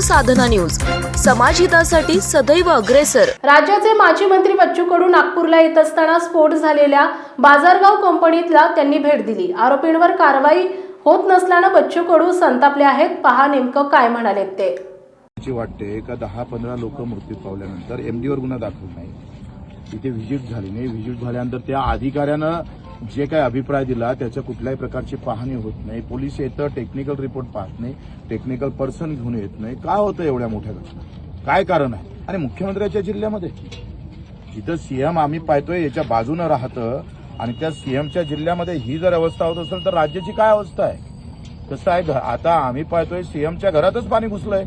साधना news. समाजहितासाठी सदैव अग्रेसर. राज्याचे माजी मंत्री बच्चू कडू नागपूरला येत असताना स्फोट झालेल्या बाजारगाव कंपनीतला त्यांनी भेट दिली. आरोपींवर कारवाई होत नसल्यानं बच्चू कडू संतापले आहेत. पहा नेमकं काय म्हणालेत ते. वाटते का दहा पंधरा लोक मृत्यू पावल्यानंतर एमडीवर गुन्हा दाखल नाही. तिथे व्हिजिट झाली नाही. व्हिजिट झाल्यानंतर त्या अधिकाऱ्यानं जे काही अभिप्राय दिला त्याच्या कुठल्याही प्रकारची पाहणी होत नाही. पोलीस येतं टेक्निकल रिपोर्ट पाहत नाही. टेक्निकल पर्सन घेऊन येत नाही. का होतं एवढ्या मोठ्या घटना? काय कारण आहे? आणि मुख्यमंत्र्याच्या जिल्ह्यामध्ये? जिथं सीएम आम्ही पाहतोय याच्या बाजूनं राहतं आणि त्या सीएमच्या जिल्ह्यामध्ये ही जर अवस्था होत असेल तर राज्याची काय अवस्था आहे? कसं आहे घ- आता आम्ही पाहतोय सीएमच्या घरातच पाणी घुसलंय.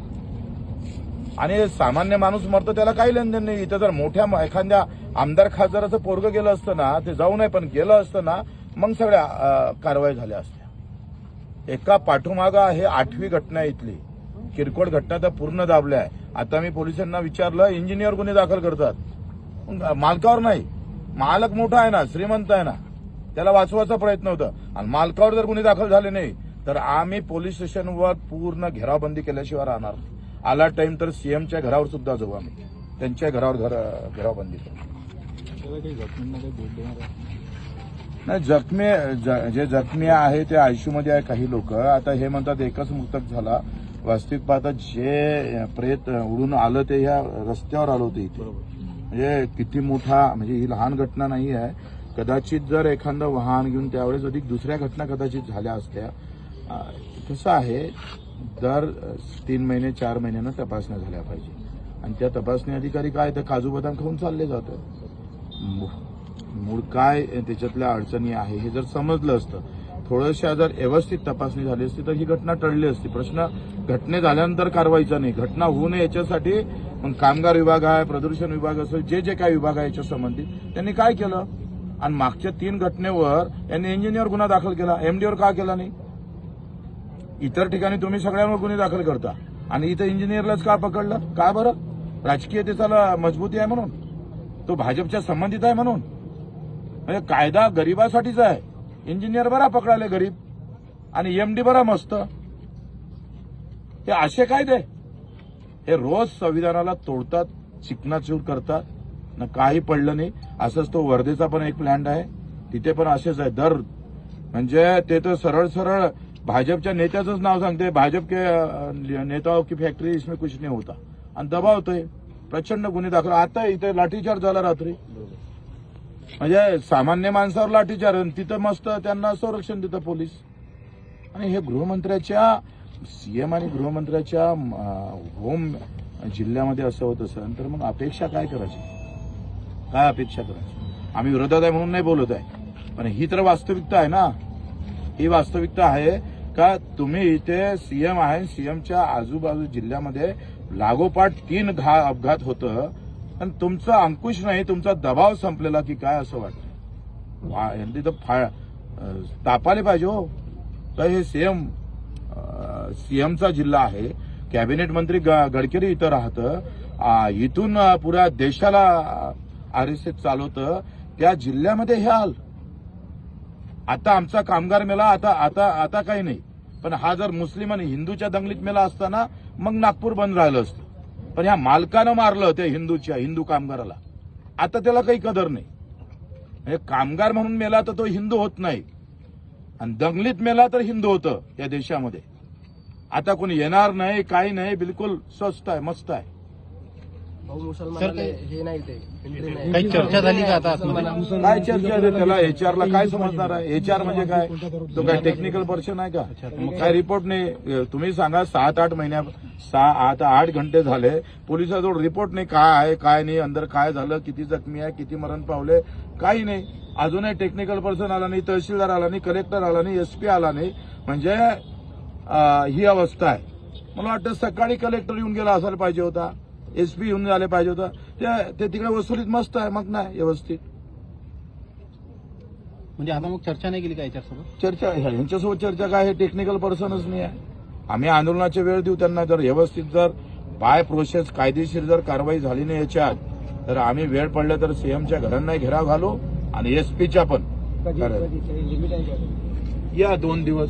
आणि सामान्य माणूस मरतो त्याला काही लेनदेन नाही. इथं जर मोठ्या एखाद्या आमदार खासदाराचं पोरग गेलं असतं ना ते जाऊ नये पण गेलं असतं ना मग सगळ्या कारवाई झाल्या असत्या. एका पाठोमागा हे आठवी घटना आहे इथली. किरकोळ घटना तर पूर्ण दाबल्या आहे. आता मी पोलिसांना विचारलं इंजिनियर गुन्हे दाखल करतात. मालकावर नाही. मालक मोठा आहे ना श्रीमंत आहे ना. त्याला वाचवायचा प्रयत्न होता. आणि मालकावर जर गुन्हे दाखल झाले नाही तर आम्ही पोलीस स्टेशनवर पूर्ण घेरावबंदी केल्याशिवाय राहणार आला टाइम तर सीएमच्या घरावर सुद्धा जाऊ आम्ही. त्यांच्या घरावर घर घेराबंदी करू. नाही जखमी ज- जे जखमी आहे ते आयसीयूमध्ये आहे काही लोक. आता हे म्हणतात एकच मृतक झाला. वास्तविक पाहता जे प्रेत उडून आलं ते ह्या रस्त्यावर आलं होतं इथे. म्हणजे किती मोठा म्हणजे ही लहान घटना नाही आहे. कदाचित जर एखादं वाहन घेऊन त्यावेळेस अधिक दुसऱ्या घटना कदाचित झाल्या असत्या. कसं आहे. दर तीन महिने चार महिन्यानं तपासण्या झाल्या पाहिजे. आणि त्या तपासणी अधिकारी काय तर काजू बदाम खाऊन चालले जातात. मूळ काय त्याच्यातल्या अडचणी आहे हे जर समजलं असतं. थोड्याशा जर व्यवस्थित तपासणी झाली असती तर ही घटना टळली असती. प्रश्न घटने झाल्यानंतर कारवाईचा नाही. घटना होऊ नये याच्यासाठी मग कामगार विभाग आहे प्रदूषण विभाग असेल जे जे काही विभाग आहे याच्या संबंधित त्यांनी काय केलं? आणि मागच्या तीन घटनेवर यांनी इंजिनियर गुन्हा दाखल केला. एमडीवर का केला नाही? इतर ठिकाणी तुम्ही सगळ्यांवर गुन्हे दाखल करता. आणि इथं इंजिनियरलाच का पकडलं? का बरं? राजकीय त्याला मजबूती आहे म्हणून. तो भाजपच्या संबंधित आहे म्हणून. म्हणजे कायदा गरिबासाठीचा आहे. इंजिनियर बरा पकडाले गरीब. आणि एमडी बरा मस्त. हे असे कायदे. हे रोज संविधानाला तोडतात चिकनाचूर करतात. ना काही पडलं नाही. असंच तो वर्धेचा पण एक प्लॅन्ट आहे. तिथे पण असेच आहे. दर. म्हणजे ते तर सरळ सरळ भाजपच्या नेत्याचंच नाव सांगते. भाजप के नेताओं की फॅक्टरी इसमें कुछ नाही होता. आणि दबावतोय प्रचंड गुन्हे दाखल. आता इथे लाठीचार्ज झाला रात्री. म्हणजे सामान्य माणसावर लाठीचार्ज आणि तिथं मस्त त्यांना संरक्षण देतं पोलीस. आणि हे गृहमंत्र्याच्या सीएम आणि गृहमंत्र्याच्या होम जिल्ह्यामध्ये असं होत असेल तर मग अपेक्षा काय करायची? काय अपेक्षा करायची? आम्ही विरोधात आहे म्हणून नाही बोलत आहे. पण ही तर वास्तविकता आहे ना. ही वास्तविकता आहे का तुम्ही इथे सीएम आहे सीएमच्या आजूबाजू जिल्ह्यामध्ये लागोपाठ तीन घा अपघात होतं आणि तुमचा अंकुश नाही तुमचा दबाव संपलेला की काय असं वाटतं वा- यांनी तर फा तापाले पाहिजे हो. तर हे सीएम सीएमचा जिल्हा आहे. कॅबिनेट मंत्री ग- गडकरी इथं राहतं. इथून पुऱ्या देशाला आर एस एस चालवतं. त्या जिल्ह्यामध्ये हे हाल. आता आमचा कामगार मेला आता आता आता काही नाही. पण हा जर मुस्लिम आणि हिंदूच्या दंगलीत मेला असताना मग नागपूर बंद राहिलं असतं. पण ह्या मालकानं मारलं त्या हिंदूच्या हिंदू कामगाराला. आता त्याला काही कदर नाही. म्हणजे कामगार म्हणून मेला तर तो हिंदू होत नाही. आणि दंगलीत मेला तर हिंदू होतं या देशामध्ये. आता कोणी येणार नाही काही नाही बिलकुल स्वस्त आहे मस्त आहे. भाऊ मुसलमानाला हे नाही ते एंट्री नाही. काही चर्चा झाली का आता काय चर्चा आहे त्याला? एचआर ला काय समजणार आहे? एचआर म्हणजे काय? तो काय टेक्निकल पर्सन आहे का? मग काय रिपोर्ट नाही? तुम्ही सांगा सात आठ महिन्या सहा आता आठ घंटे झाले. पोलिसाजवळ रिपोर्ट नाही. काय आहे काय नाही अंदर काय झालं किती जखमी आहे किती मरण पावले? काही नाही. अजूनही टेक्निकल पर्सन आला नाही तहसीलदार आला नाही कलेक्टर आला नाही एसपी आला नाही. म्हणजे अं, ही अवस्था आहे. मला वाटतं सकाळी कलेक्टर येऊन गेला असायला पाहिजे होता. एसपी येऊन झाले पाहिजे होता. ते- ते तिकडे वसुलीत मस्त आहे मग नाही व्यवस्थित. म्हणजे आता मग चर्चा नाही केली का याच्यासोबत? चर्चा ह्यांच्यासोबत चर्चा काय हे टेक्निकल पर्सनच नाही आहे. आम्ही आंदोलनाचे वेळ देऊ त्यांना जर व्यवस्थित जर बाय प्रोसेस कायदेशीर जर कारवाई झाली नाही याच्यात तर आम्ही वेळ पडला तर सीएमच्या घरांना घेराव घालू आणि एसपीच्या पण. या दोन दिवस.